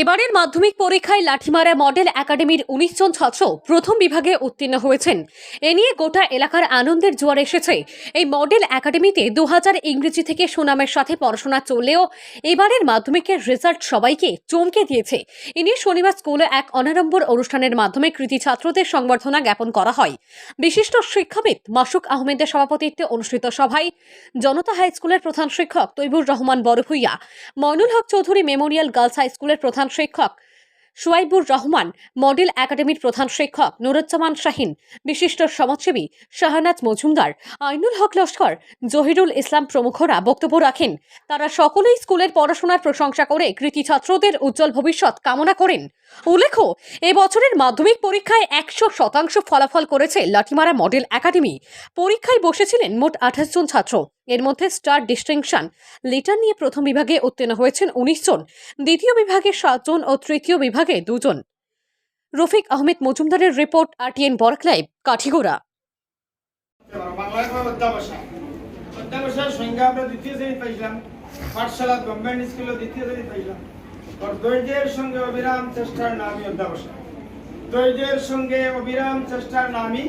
এবারের মাধ্যমিক পরীক্ষায় লাঠিমারা মডেল একাডেমির উনিশ জন ছাত্র প্রথম বিভাগে উত্তীর্ণ হয়েছেন। এ নিয়ে গোটা এলাকার আনন্দের জোয়ার এসেছে। এই মডেল একাডেমিতে দু হাজার ইংরেজি থেকে সুনামের সাথে পড়াশোনা চললেও এবারের মাধ্যমিকের রেজাল্ট সবাইকে চমকে দিয়েছে। এ নিয়ে শনিবার স্কুলে এক অনারম্বর অনুষ্ঠানের মাধ্যমে কৃতি ছাত্রদের সংবর্ধনা জ্ঞাপন করা হয়। বিশিষ্ট শিক্ষাবিদ মাসুক আহমেদের সভাপতিত্বে অনুষ্ঠিত সভায় জনতা হাই স্কুলের প্রধান শিক্ষক Taibur Rahman Barbhuiya, Moinul Haque Chowdhury memorial girls high স্কুলের প্রধান শিক্ষক। সোয়াইবুর রহমান, মডেল একাডেমির প্রধান শিক্ষক। নুরুজ্জামান শাহিন, বিশিষ্ট সমাজসেবী শাহনাজ মজুমদার, আইনুল হক লস্কর, জহিরুল ইসলাম প্রমুখরা বক্তব্য রাখেন। তারা সকলেই স্কুলের পড়াশোনার প্রশংসা করে কৃতি ছাত্রদের উজ্জ্বল ভবিষ্যৎ কামনা করেন। উল্লেখ্য, এবছরের মাধ্যমিক পরীক্ষায় একশো শতাংশ ফলাফল করেছে লাঠিমারা মডেল একাডেমি। পরীক্ষায় বসেছিলেন মোট আঠাশ জন ছাত্র। এর মধ্যে স্টার ডিস্টিংশন, লেটার নিয়ে প্রথম বিভাগে উত্তীর্ণ হয়েছেন উনিশ জন। দ্বিতীয় বিভাগে সাতজন ও তৃতীয় বিভাগে দুজন রফিক আহমেদ মজুমদারের report RTN Barak live, Kathigora. Pathshala government স্কুলে দ্বিতীয় শ্রেণি ধৈর্যের সঙ্গে অবিরাম চেষ্টার নামই অধ্যাবসায় ধৈর্যের সঙ্গে অবিরাম চেষ্টার নামই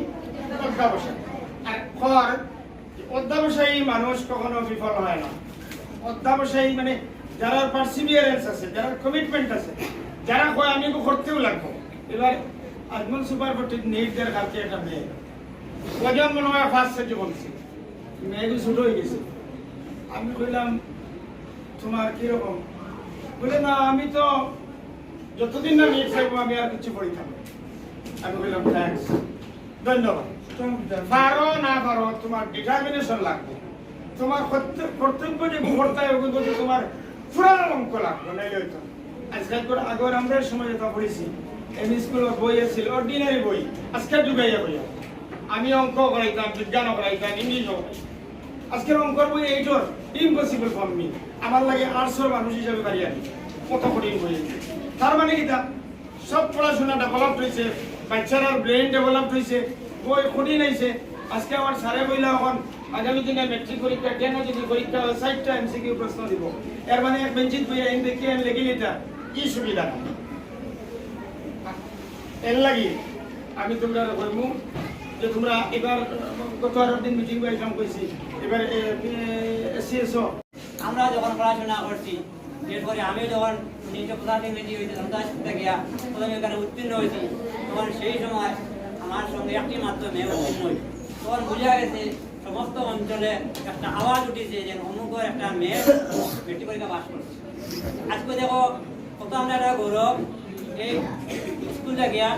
অধ্যাবসায় অধ্যাবসায়ী মানুষ কখনো বিফল হয় না। অধ্যাবসায়ী মানে যারা পার্সিভিয়ারেন্স আছে যারা কমিটমেন্ট আছে, যারা কয়, আমি করতেও লাগবো। এবার আজমল সুপার ফটিক নির্দের কাছে একটা মেয়ে। ওজন মনে হয় ফার্স্ট সেটে বলছি। মেয়েগুলো ছোট হয়ে গেছে। আমি কইলাম, তোমার কীরকম বলে, না, আমি তো যতদিন না নিয়ে থাকব, আমি আর কিছু পড়িতাম না। আমি বললাম ধন্যবাদ। পারো না পারো তোমার ডিটারমিনেশন লাগবে। তোমার কর্তব্য যে তোমার অঙ্ক লাগবে। আজকাল করে আগের আমরা সময় যেটা পড়েছি এম স্কুলের বই আছিল অর্ডিনারি বই। আজকে যুগাইয়া বইয়া। আমি অঙ্ক করাইতাম, বিজ্ঞান করাইতাম ইংলিশও আজকের অঙ্কর বই এইটোর ইম্পসিবল ফর মি আমার লাগে আর্টসের মানুষ হিসাবে বাড়ি আনি কত কঠিন বই তার মানে তা সব পড়াশোনা ডেভেলপ হয়েছে বাচ্চারার ব্রেন ডেভেলপ হয়েছে বই কঠিন হয়েছে আজকে আমার সারে বইলা এখন আগামী দিনে মেট্রিক পরীক্ষা কেন যদি পরীক্ষা হয় ষাটটা এমসিকিউ প্রশ্ন দিব এর মানে এক বেঞ্চিত বইয়া এন দেখি এন লেগে এটা কি সুবিধা এর লাগি আমি তোমরা কইমু যে তোমরা এবার গত আরও দিন মিটিং বাইলাম কইছি এবার এসিএসও আমরা যখন পড়াশোনা করছি করে আমি যখন নিজে প্রধান ইংরেজি হয়েছি গিয়া প্রথমে এখানে উত্তীর্ণ হয়েছি, তখন সেই সময় আমার সঙ্গে একটি মাত্র মেয়ে উত্তীর্ণ হয়েছে। তখন বোঝা গেছে সমস্ত অঞ্চলে একটা আওয়াজ উঠেছে যে অমুকের একটা মেয়ে মেট্রিক পরীক্ষা পাস করছে। আজকে দেখো কত আমরা একটা গৌরব, এই স্কুলে গিয়া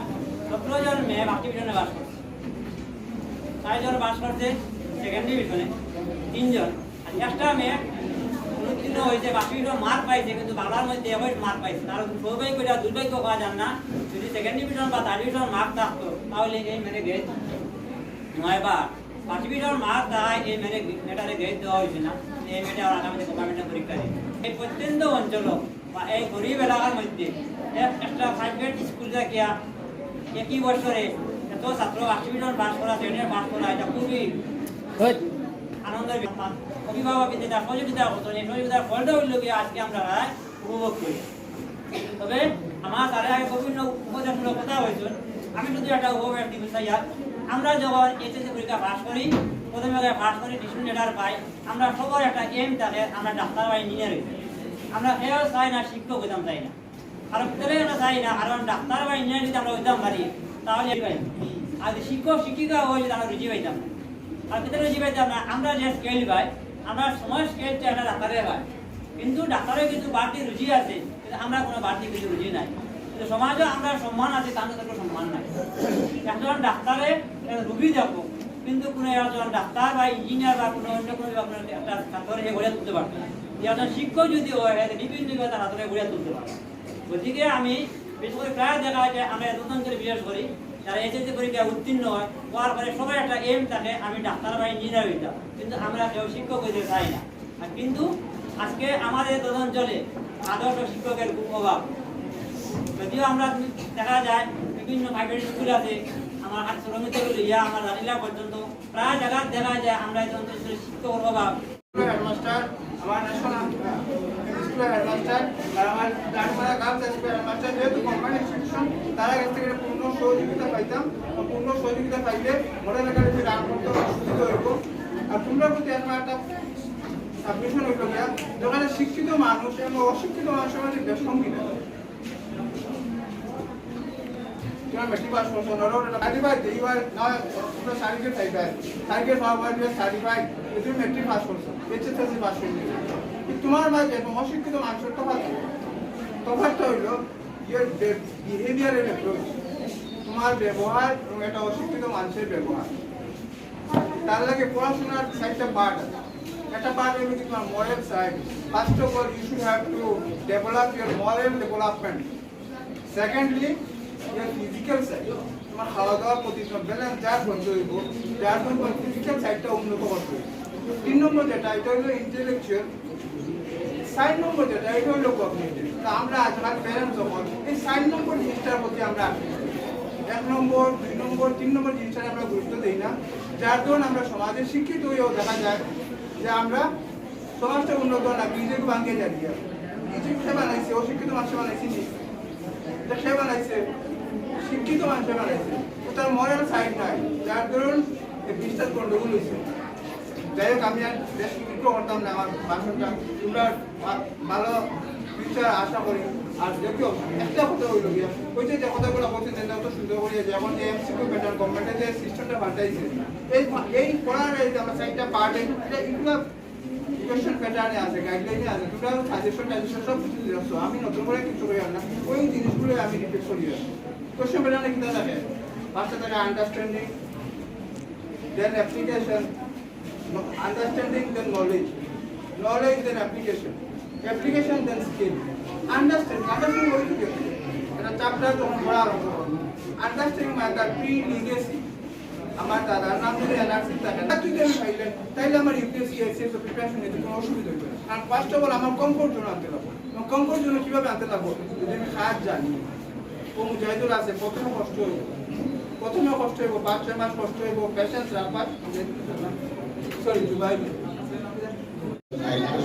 সতেরো জন মেয়ে বাকি ডিভিশনে বাস করছে। চারজন বাস করছে সেকেন্ড ডিভিশনে তিনজন। আর একটা মেয়ে উত্তীর্ণ হয়েছে বাকি ডিভিশন মার্ক পাইছে কিন্তু বাংলার মধ্যে এবার মার্ক পাইছে। তার সৌভাগ্য এটা দুর্ভাগ্য পাওয়া যান না। যদি সেকেন্ড ডিভিশন বা থার্ড ডিভিশন মার্ক থাকতো তাহলে এই মেনে গ্রেড নয় বা ফার্স্ট ডিভিশন মার্ক দেওয়ায় এই মেনে মেটারে গ্রেড দেওয়া হয়েছে না। এই মেয়েটা আর আগামীতে গভর্নমেন্টের পরীক্ষা দিবে। এই প্রত্যন্ত অঞ্চল বা এই গরিব এলাকার মধ্যে এক- একটা প্রাইভেট স্কুল দেখিয়া একই বছরে এত ছাত্র ফার্স্ট ডিভিশন পাস করা সেকেন্ড পাস করা এটা খুবই আনন্দের ব্যাপার। অভিভাবক সহযোগিতা করতো এই সহযোগিতার ফলটা হইল কি আজকে আমরা উপভোগ করি। তবে আমার তার আগে বিভিন্ন উপদেশমূলক কথা হয়েছিল আমি শুধু একটা দিতে চাই। আমরা যখন এইচএসসি পরীক্ষা পাস করি, প্রথমে পাস করি টিউশন লেটার পাই। আমরা সবার একটা এম থাকে আমরা ডাক্তার বা ইঞ্জিনিয়ার হই। আমরা সেও চাই না, শিক্ষক হইতাম চাই না। আর ভিতরে আমরা চাই না কারণ ডাক্তার বা ইঞ্জিনিয়ার যদি আমরা হইতাম পারি তাহলে আর শিক্ষক, শিক্ষিকা হয়ে যদি আমরা রুচি পাইতাম না। আর ভিতরে রুচি পাইতাম না, আমরা যে স্কেল পাই আমরা সময় স্কেলটা একটা ডাক্তারের হয়। কিন্তু ডাক্তারের কিছু বাড়তি রুচি আছে, কিন্তু আমরা কোনো বাড়তি কিছু রুচি নাই। কিন্তু সমাজে আমরা সম্মান আছে, তার কোনো সম্মান নাই। একজন ডাক্তারে রুগী যাব কিন্তু কোনো একজন ডাক্তার বা ইঞ্জিনিয়ার বা কোনো অন্য কোনো একটা ছাত্রে সে গড়িয়া তুলতে পারবে না। একজন শিক্ষক যদি হয় বিভিন্ন তার হাতে গড়িয়া তুলতে পারবে গতিকে আমি বিশেষ করে প্রায় দেখা যায় যে আমরা করে বিশেষ করি যারা এসএসসি পরীক্ষায় উত্তীর্ণ হয়, হওয়ার পরে সবাই একটা এম থাকে, আমি ডাক্তার বা ইঞ্জিনিয়ার হইতাম। কিন্তু আমরা কেউ শিক্ষক হইতে চাই না। আর কিন্তু আজকে আমাদের তদঞ্চলে আদর্শ শিক্ষকের খুব অভাব। যদিও আমরা দেখা যায়, বিভিন্ন প্রাইভেট স্কুল আছে, আমার হাত শ্রমিক ইয়া আমার রানিলা পর্যন্ত, প্রায় জায়গা দেখা যায় আমরা এই অঞ্চলে শিক্ষকের অভাব। আমার স্কুলের হেডমাস্টার আর আমার ডানমারা গার্লস স্কুলের হেডমাস্টার যেহেতু কম্বাইন ইনস্টিটিউশন তারা কাছ থেকে পূর্ণ সহযোগিতা পাইতাম। পূর্ণ সহযোগিতা পাইলে মডেল একাডেমি রান করতে সুবিধা হইব। আর তোমরা প্রতি আমার একটা সাবমিশন হইল যেখানে শিক্ষিত মানুষ এবং অশিক্ষিত মানুষের মধ্যে সঙ্গীতা তোমার মেট্রিক পাস করছ সার্টিফাইড এইবার না সার্টিফিকেট পাইবে সার্টিফিকেট তুমি সার্টিফাইড তুমি মেট্রিক পাস করছ এইচএসএলসি পাস করছ তোমার মাঝে এবং অশিক্ষিত মানুষের তফাৎ তফাৎটা হইল ইয়োর বিহেভিয়ারের অ্যাপ্রোচ তোমার ব্যবহার এবং একটা অশিক্ষিত মানুষের ব্যবহার। তার লাগে পড়াশোনার সাইডটা পার্ট একটা পার্ট হইল কি তোমার moral side first of all you should have to develop your moral development secondly your physical side তোমার খাওয়া দাওয়ার প্রতি তোমার ব্যালেন্স যার বন্ধ হইব, যার জন্য ফিজিক্যাল সাইডটা উন্নত করতে তিন নম্বর যেটা, এটা হলো ইন্টেলেকচুয়াল সাইড নম্বর যেটা এটা হলো কগনিটিভ তা আমরা আজকাল প্যারেন্টস যখন, এই সাইড নম্বর জিনিসটার প্রতি আমরা এক নম্বর, দুই নম্বর, তিন নম্বর জিনিসটা আমরা গুরুত্ব দিই না। যার দরুন আমরা সমাজে শিক্ষিত হয়েও দেখা যায় যে আমরা সমাজটা উন্নত না, নিজেকে ভাঙিয়ে যাই নিজেকে সে বানাইছে? অশিক্ষিত মানুষ বানাইছি সে বানাইছে, শিক্ষিত মানুষে বানাইছে। তার মরাল সাইড নাই। যার এই বিশ্বাস গন্ডগোল হয়েছে যাই হোক, আমি আর বেশ কিছু করতাম না, আমার ভাষণটা তোমরা ভালো ফিউচার আশা করি। আর যদিও একটা কথা হইল গিয়া, ওই যে যে কথাগুলো বলছেন যে অত সুন্দর করে যেমন যে এমসিকিউ প্যাটার্ন গভর্নমেন্টের যে সিস্টেমটা পাল্টাইছে, এই এই যে আমরা সাইডটা পার্ট এগুলো আছে গাইডলাইনে আছে। তোমরা সাজেশন টাজেশন সব কিছু দিচ্ছ আমি নতুন করে কিছু করি না, ওই জিনিসগুলো আমি রিপিট করি কোয়েশ্চেন প্যাটার্নে কিনা থাকে? ফার্স্টে থাকে understanding then application understanding then knowledge knowledge then application application then skill. Understanding understanding হইল কি এটা চ্যাপ্টার যখন পড়া আরম্ভ করব আন্ডারস্ট্যান্ডিং মানে তার প্রি লিগেসি আমার দাদার নাম যদি থাকে তার যদি আমি পাইলেন তাইলে আমার ইউপিএসসি এসএস প্রিপারেশন নিতে কোনো অসুবিধা হবে না আর ফার্স্ট অফ অল আমার কমফোর্ট জোন আনতে লাগবো। এবং কমফোর্ট জোন কীভাবে আনতে লাগবো? যদি আমি কাজ জানি। ও মুজাহিদুল আছে, প্রথমে কষ্ট হইব। প্রথমে কষ্ট হইব, পাঁচ, ছয় মাস কষ্ট হইব পেশেন্স রাখবার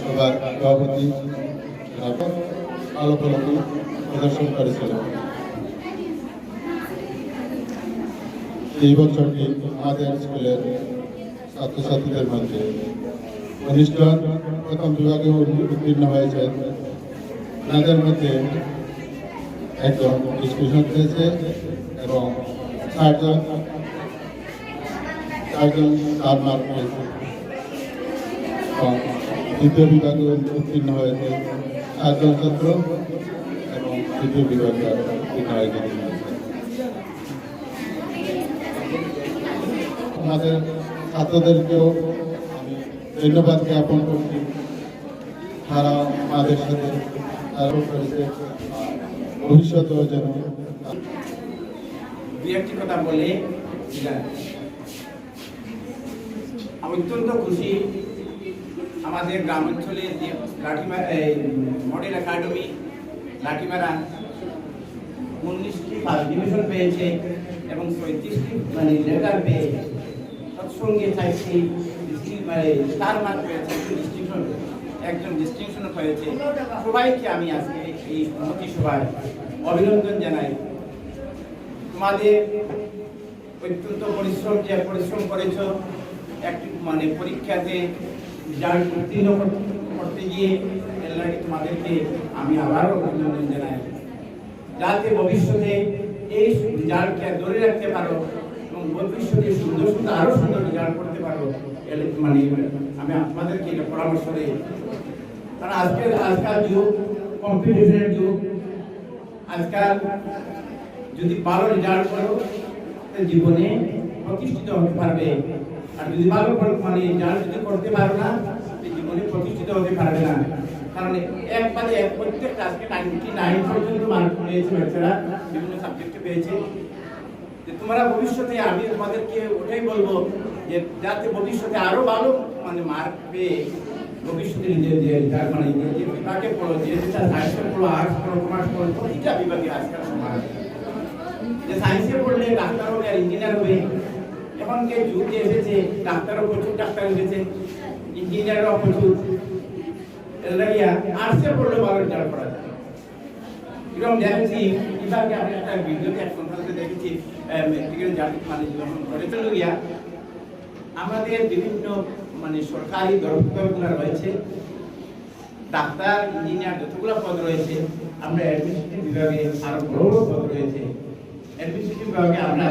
সভার সভাপতি আলো প্রদর্শন করেছিলেন। এই বছরটি আমাদের স্কুলের ছাত্রছাত্রীদের মধ্যে অনুষ্ঠান প্রথম বিভাগে উত্তীর্ণ হয়েছে। তাদের মধ্যে একজন ডিসকাশন হয়েছে এবং চারজন চারজন চার মার্ক পেয়েছে এবং দ্বিতীয় বিভাগে উত্তীর্ণ হয়েছে সাতজন ছাত্র এবং তৃতীয় বিভাগে উত্তীর্ণ হয়েছে। আমাদের ছাত্রদেরকেও আমি ধন্যবাদ জ্ঞাপন করছি। তারা আমাদের সাথে আরও করেছে ভবিষ্যতেও যেন দু একটি কথা বলে। আমি অত্যন্ত খুশি আমাদের গ্রাম অঞ্চলে যে লাঠিমারা মডেল একাডেমি, লাঠিমারা উনিশটি ফার্স্ট ডিভিশন পেয়েছে এবং পঁয়ত্রিশটি মানে লেটার পেয়ে তৎসঙ্গে চারটি ডিস্ট্রিক্ট মানে স্টার মার্ক পেয়েছে ডিস্ট্রিকশন একজন ডিস্ট্রিকশন হয়েছে। সবাইকে আমি আজকে এই মন্ত্রী সভায় অভিনন্দন জানাই। তোমাদের অত্যন্ত পরিশ্রম, যে পরিশ্রম করেছ, একটি মানে পরীক্ষাতে রেজাল্ট উত্তীর্ণ করতে গিয়ে এর তোমাদেরকে আমি আবারও অভিনন্দন জানাই যাতে ভবিষ্যতে এই রেজাল্টকে ধরে রাখতে পারো এবং ভবিষ্যতে সুন্দর সুন্দর আরও সুন্দর রেজাল্ট করতে পারো এর মানে আমি আপনাদেরকে এটা পরামর্শ দিই কারণ আজকের আজকাল যুগ কম্পিটিশনের যুগ আজকাল যদি ভালো রেজাল্ট করো জীবনে প্রতিষ্ঠিত হতে পারবে। আর যদি ভালো মানে রেজাল্ট যদি করতে পারো না জীবনে প্রতিষ্ঠিত হতে পারবে না। কারণ একবারে এক, প্রত্যেকটা আজকে নাইনটি নাইন পর্যন্ত মার্ক পেয়েছে বাচ্চারা। বিভিন্ন সাবজেক্টে পেয়েছে। যে তোমরা ভবিষ্যতে, আমি তোমাদেরকে ওটাই বলব যে যাতে ভবিষ্যতে আরও ভালো মানে মার্ক পেয়ে ভবিষ্যতে নিজের যে যার মানে যে বিভাগে পড়ো, যে সায়েন্সে পড়ো আর্টস পড়ো কমার্স পড়ো, প্রতিটা বিভাগে আজকাল সমান। যে সায়েন্সে পড়লে ডাক্তার হবে আর ইঞ্জিনিয়ার হবে এখন যে যুগ এসেছে, ডাক্তারও প্রচুর, ডাক্তার এসেছে ইঞ্জিনিয়ারও প্রচুর। লাগিয়া পড়লে ভালো করা যায়। এরকম দেখেছি আমি একটা ভিডিওতে এক কনফারেন্সে দেখেছি মেট্রিকের রেজাল্ট মানে যখন আমাদের বিভিন্ন মানে সরকারি দপ্তরগুলো রয়েছে, ডাক্তার, ইঞ্জিনিয়ার যতগুলো পদ রয়েছে, আমরা অ্যাডমিনিস্ট্রেটিভ বিভাগে আরও বড় বড় পদ রয়েছে। অ্যাডমিনিস্ট্রেটিভ বিভাগে আমরা